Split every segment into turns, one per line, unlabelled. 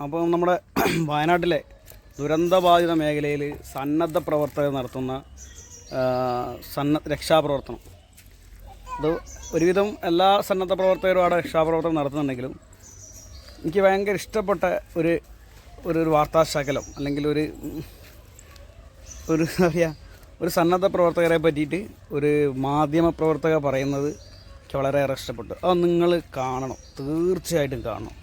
അപ്പോൾ നമ്മുടെ വയനാട്ടിലെ ദുരന്തബാധിത മേഖലയിൽ സന്നദ്ധ പ്രവർത്തകർ നടത്തുന്ന സന്ന രക്ഷാപ്രവർത്തനം. അത് ഒരുവിധം എല്ലാ സന്നദ്ധ പ്രവർത്തകരും അവിടെ രക്ഷാപ്രവർത്തനം നടത്തുന്നുണ്ടെങ്കിലും എനിക്ക് ഭയങ്കര ഇഷ്ടപ്പെട്ട ഒരു ഒരു ഒരു വാർത്താശകലം അല്ലെങ്കിൽ ഒരു ഒരു അറിയാം ഒരു സന്നദ്ധ പ്രവർത്തകരെ പറ്റിയിട്ട് ഒരു മാധ്യമ പ്രവർത്തക പറയുന്നത് എനിക്ക് വളരെയേറെ ഇഷ്ടപ്പെട്ടു. അത് നിങ്ങൾ കാണണം. തീർച്ചയായിട്ടും കാണണം.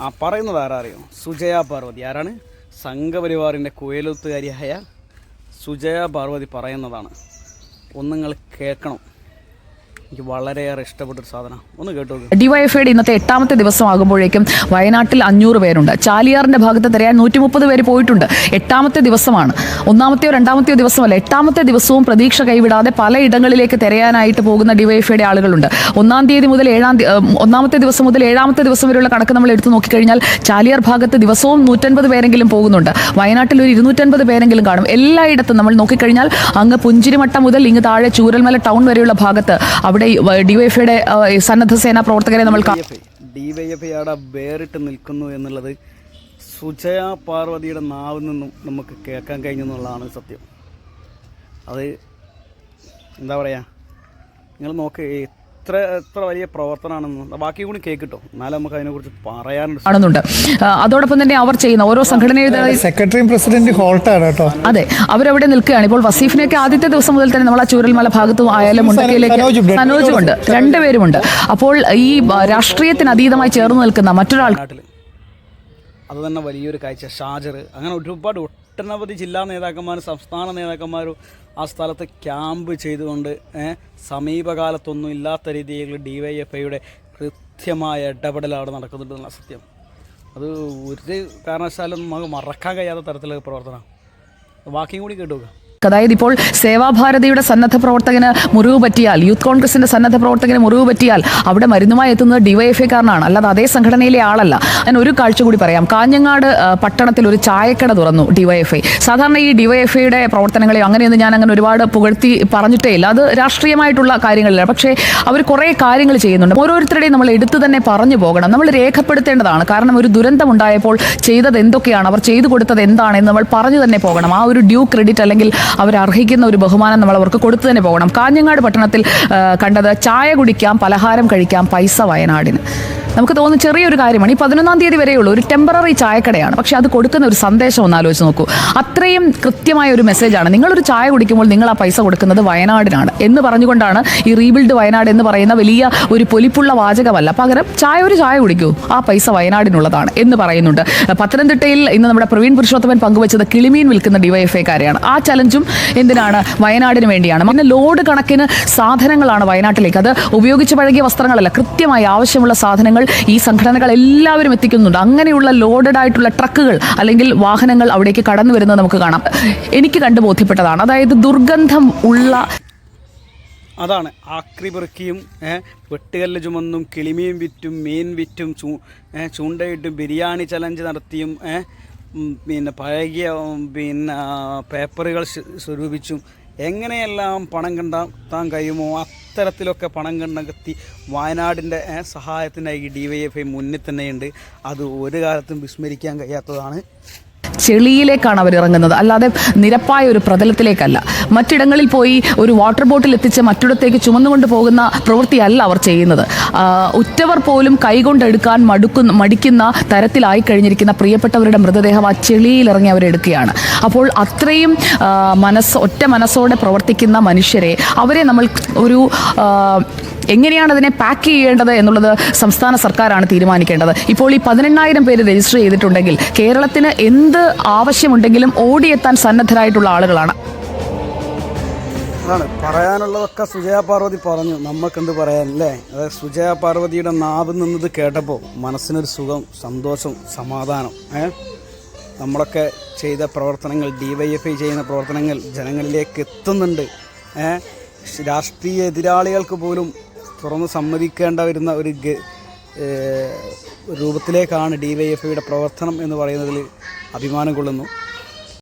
ആ പറയുന്നത് ആരാറിയോ? സുജയ പാർവതി. ആരാണ്? സംഘപരിവാറിന്റെ കുയലുത്തുകാരിയായ സുജയ പാർവതി പറയുന്നതാണ്. ഒന്നുങ്ങൾ നിങ്ങൾ കേൾക്കണം. എനിക്ക് വളരെയേറെ ഇഷ്ടപ്പെട്ടൊരു സാധനം ഒന്ന് കേട്ടു
ഡിവൈഎഫ്ഐയുടെ ഇന്നത്തെ എട്ടാമത്തെ ദിവസമാകുമ്പോഴേക്കും വയനാട്ടിൽ അഞ്ഞൂറ് പേരുണ്ട്. ചാലിയാറിന്റെ ഭാഗത്ത് തിരയാൻ നൂറ്റി മുപ്പത് പേര് പോയിട്ടുണ്ട്. എട്ടാമത്തെ ദിവസമാണ്. ഒന്നാമത്തെയോ രണ്ടാമത്തെയോ ദിവസമല്ല എട്ടാമത്തെ ദിവസവും പ്രതീക്ഷ കൈവിടാതെ പലയിടങ്ങളിലേക്ക് തിരയാനായിട്ട് പോകുന്ന ഡിവൈഎഫ്ഐയുടെ ആളുകളുണ്ട്. ഒന്നാം തീയതി മുതൽ ഏഴാം ഒന്നാമത്തെ ദിവസം മുതൽ ഏഴാമത്തെ ദിവസം വരെയുള്ള കണക്ക് നമ്മൾ എടുത്തു നോക്കിക്കഴിഞ്ഞാൽ ചാലിയാർ ഭാഗത്ത് ദിവസവും നൂറ്റൻപത് പേരെങ്കിലും പോകുന്നുണ്ട്. വയനാട്ടിൽ ഒരു ഇരുന്നൂറ്റൻപത് പേരെങ്കിലും കാണും. എല്ലായിടത്തും നമ്മൾ നോക്കിക്കഴിഞ്ഞാൽ അങ്ങ് പുഞ്ചിരിമട്ട മുതൽ ഇങ്ങ് താഴെ ചൂരൽമല ടൗൺ വരെയുള്ള ഭാഗത്ത് ഡിവൈഎഫ്ഐയുടെ സന്നദ്ധ സേനാ പ്രവർത്തകരെ നമ്മൾ ഡിവൈഎഫ്ഐ
ഡി അവിടെ വേറിട്ട് നിൽക്കുന്നു എന്നുള്ളത് സുജയ പാർവതിയുടെ നാവിൽ നിന്നും നമുക്ക് കേൾക്കാൻ കഴിഞ്ഞു എന്നുള്ളതാണ് സത്യം. അത് എന്താ പറയുക നിങ്ങൾ നോക്ക് എത്ര എത്ര വലിയ പ്രവർത്തനമാണെന്ന് ബാക്കി കൂടി കേൾക്കിട്ടോ. എന്നാലും നമുക്ക് അതിനെക്കുറിച്ച് പറയാനുണ്ട്.
ആണെന്നുണ്ട്. അതോടൊപ്പം തന്നെ അവർ ചെയ്യുന്ന ഓരോ സംഘടനയുടെ
സെക്രട്ടറിയും പ്രസിഡന്റ് ഹോൾട്ടാണ് കേട്ടോ.
അതെ അവരവിടെ നിൽക്കുകയാണ്. ഇപ്പോൾ വസീഫിനെയൊക്കെ ആദ്യത്തെ ദിവസം മുതൽ തന്നെ നമ്മൾ ആ ചൂരൽമല ഭാഗത്തും ആയാലും മുണ്ടക്കയിലേക്ക്
ഉണ്ട്.
സനോജുമുണ്ട്. രണ്ടുപേരുമുണ്ട്. അപ്പോൾ ഈ രാഷ്ട്രീയത്തിന് അതീതമായി ചേർന്ന് നിൽക്കുന്ന മറ്റൊരാൾ
അത് തന്നെ വലിയൊരു കാഴ്ച. ഷാജർ അങ്ങനെ ഒരുപാട് ഒട്ടനവധി ജില്ലാ നേതാക്കന്മാരും സംസ്ഥാന നേതാക്കന്മാരും ആ സ്ഥലത്ത് ക്യാമ്പ് ചെയ്തുകൊണ്ട് സമീപകാലത്തൊന്നും ഇല്ലാത്ത രീതിയിൽ ഡി വൈ എഫ് ഐയുടെ കൃത്യമായ ഇടപെടൽ അവിടെ നടക്കുന്നുണ്ടെന്നുള്ള സത്യം. അത് ഒരു കാരണവശാലും നമുക്ക് മറക്കാൻ കഴിയാത്ത തരത്തിലുള്ള പ്രവർത്തനമാണ്. ബാക്കിയും കൂടി കേട്ടു
അതായത് ഇപ്പോൾ സേവാഭാരതിയുടെ സന്നദ്ധ പ്രവർത്തകന് മുറിവ് പറ്റിയാൽ യൂത്ത് കോൺഗ്രസിന്റെ സന്നദ്ധ പ്രവർത്തകന് മുറിവ് പറ്റിയാൽ അവിടെ മരുന്നുമായി എത്തുന്നത് ഡിവൈഎഫ്ഐക്കാരനാണ്. അല്ലാതെ അതേ സംഘടനയിലെ ആളല്ല. ഞാൻ ഒരു കാഴ്ച കൂടി പറയാം. കാഞ്ഞങ്ങാട് പട്ടണത്തിൽ ഒരു ചായക്കട തുറന്നു ഡിവൈഎഫ്ഐ. സാധാരണ ഈ ഡിവൈഎഫ്ഐയുടെ പ്രവർത്തനങ്ങളെയോ അങ്ങനെയൊന്നും ഞാൻ അങ്ങനെ ഒരുപാട് പുകഴ്ത്തി പറഞ്ഞിട്ടേ ഇല്ല. അത് രാഷ്ട്രീയമായിട്ടുള്ള കാര്യങ്ങളില്ല. പക്ഷേ അവർ കുറേ കാര്യങ്ങൾ ചെയ്യുന്നുണ്ട്. ഓരോരുത്തരുടെയും നമ്മൾ എടുത്തു തന്നെ പറഞ്ഞു പോകണം. നമ്മൾ രേഖപ്പെടുത്തേണ്ടതാണ്. കാരണം ഒരു ദുരന്തം ഉണ്ടായപ്പോൾ ചെയ്തത് എന്തൊക്കെയാണ്? അവർ ചെയ്തു കൊടുത്തത് എന്താണെന്ന് നമ്മൾ പറഞ്ഞു തന്നെ പോകണം. ആ ഒരു ഡ്യൂ ക്രെഡിറ്റ് അല്ലെങ്കിൽ അവർ അർഹിക്കുന്ന ഒരു ബഹുമാനം നമ്മൾ അവർക്ക് കൊടുത്തു തന്നെ പോകണം. കാഞ്ഞങ്ങാട് പട്ടണത്തിൽ കണ്ടത് ചായ കുടിക്കാം പലഹാരം കഴിക്കാം പൈസ വയനാടിന്. നമുക്ക് തോന്നുന്ന ചെറിയൊരു കാര്യമാണ്. ഈ പതിനൊന്നാം തീയതി വരെയുള്ള. ഒരു ടെമ്പററി ചായക്കടയാണ്. പക്ഷെ അത് കൊടുക്കുന്ന ഒരു സന്ദേശം ഒന്ന് ആലോചിച്ച് നോക്കൂ. അത്രയും കൃത്യമായ ഒരു മെസ്സേജാണ് നിങ്ങളൊരു ചായ കുടിക്കുമ്പോൾ നിങ്ങൾ ആ പൈസ കൊടുക്കുന്നത് വയനാടിനാണ് എന്ന് പറഞ്ഞുകൊണ്ടാണ് ഈ റീബിൽഡ് വയനാട് എന്ന് പറയുന്ന വലിയ ഒരു പൊലിപ്പുള്ള വാചകമല്ല. പകരം ചായ ഒരു ചായ കുടിക്കൂ. ആ പൈസ വയനാടിനുള്ളതാണ് എന്ന് പറയുന്നുണ്ട്. പത്തനംതിട്ടയിൽ ഇന്ന് നമ്മുടെ പ്രവീൺ പുരുഷോത്തമൻ പങ്കുവച്ചത് കിളിമീൻ വിൽക്കുന്ന ഡിവൈഎഫ്ഐക്കാരെയാണ്. ആ ചലഞ്ചും എന്തിനാണ്? വയനാടിന് വേണ്ടിയാണ്. പിന്നെ ലോഡ് കണക്കിന് സാധനങ്ങളാണ് വയനാട്ടിലേക്ക്. അത് ഉപയോഗിച്ച് പഴകിയ വസ്ത്രങ്ങളല്ല. കൃത്യമായി ആവശ്യമുള്ള സാധനങ്ങൾ ഈ സംഘടനകൾ എല്ലാവരും എത്തിക്കുന്നുണ്ട്. അങ്ങനെയുള്ള ലോഡഡ് ആയിട്ടുള്ള ട്രക്കുകൾ അല്ലെങ്കിൽ വാഹനങ്ങൾ അവിടേക്ക് കടന്നു വരുന്നത് നമുക്ക് കാണാം. എനിക്ക് കണ്ടു ബോധ്യപ്പെട്ടതാണ്. അതായത് ദുർഗന്ധം ഉള്ള
അതാണ്. ആക്രി പെറുക്കിയും വെട്ടുകല്ല് ചുമന്നും കിളിമീൻ വിറ്റും മീൻ വിറ്റും ചൂ ചൂണ്ടയിട്ടും ബിരിയാണി ചലഞ്ച് നടത്തിയും പിന്നെ പഴകിയ പിന്നെ പേപ്പറുകൾ സ്വ- സ്വരൂപിച്ചും എങ്ങനെയെല്ലാം പണം കണ്ടെത്താൻ കഴിയുമോ അത്തരത്തിലൊക്കെ പണം കണ്ടെത്തി വയനാടിന്റെ സഹായത്തിനായി ഡി വൈ എഫ് ഐ മുന്നിൽ തന്നെയുണ്ട്. അത് ഒരു കാലത്തും വിസ്മരിക്കാൻ കഴിയാത്തതാണ്.
ചെളിയിലേക്കാണ് അവർ ഇറങ്ങുന്നത്. അല്ലാതെ നിരപ്പായ ഒരു പ്രതലത്തിലേക്കല്ല. മറ്റിടങ്ങളിൽ പോയി ഒരു വാട്ടർ ബോട്ടിൽ എത്തിച്ച് മറ്റിടത്തേക്ക് ചുമന്നുകൊണ്ട് പോകുന്ന പ്രവൃത്തിയല്ല അവർ ചെയ്യുന്നത്. ഉറ്റവർ പോലും കൈകൊണ്ടെടുക്കാൻ മടുക്കുന്ന മടിക്കുന്ന തരത്തിലായി കഴിഞ്ഞിരിക്കുന്ന പ്രിയപ്പെട്ടവരുടെ മൃതദേഹം ആ ചെളിയിൽ ഇറങ്ങി അവരെടുക്കുകയാണ് അപ്പോൾ അത്രയും മനസ്സ് ഒറ്റ മനസ്സോടെ പ്രവർത്തിക്കുന്ന മനുഷ്യരെ അവരെ നമ്മൾ ഒരു എങ്ങനെയാണ് അതിനെ പാക്ക് ചെയ്യേണ്ടത് എന്നുള്ളത് സംസ്ഥാന സർക്കാരാണ് തീരുമാനിക്കേണ്ടത്. ഇപ്പോൾ ഈ പതിനെണ്ണായിരം പേര് രജിസ്റ്റർ ചെയ്തിട്ടുണ്ടെങ്കിൽ കേരളത്തിന് എന്ത് ആവശ്യമുണ്ടെങ്കിലും ഓടിയെത്താൻ സന്നദ്ധരായിട്ടുള്ള ആളുകളാണ്.
അതാണ് പറയാനുള്ളതൊക്കെ സുജയ പാർവതി പറഞ്ഞു. നമുക്കെന്ത് പറയാൻ അല്ലേ? അതായത് സുജയ പാർവതിയുടെ നാവിൽ നിന്നത് കേട്ടപ്പോൾ മനസ്സിനൊരു സുഖം സന്തോഷം സമാധാനം ഏ? നമ്മളൊക്കെ ചെയ്ത പ്രവർത്തനങ്ങൾ ഡി വൈ എഫ് ഐ ചെയ്യുന്ന പ്രവർത്തനങ്ങൾ ജനങ്ങളിലേക്ക് എത്തുന്നുണ്ട് ഏ? രാഷ്ട്രീയ എതിരാളികൾക്ക് പോലും തുറന്ന് സമ്മതിക്കേണ്ട വരുന്ന ഒരു രൂപത്തിലേക്കാണ് ഡി വൈ എഫ് ഐയുടെ പ്രവർത്തനം എന്ന് പറയുന്നതിൽ അഭിമാനം കൊള്ളുന്നു.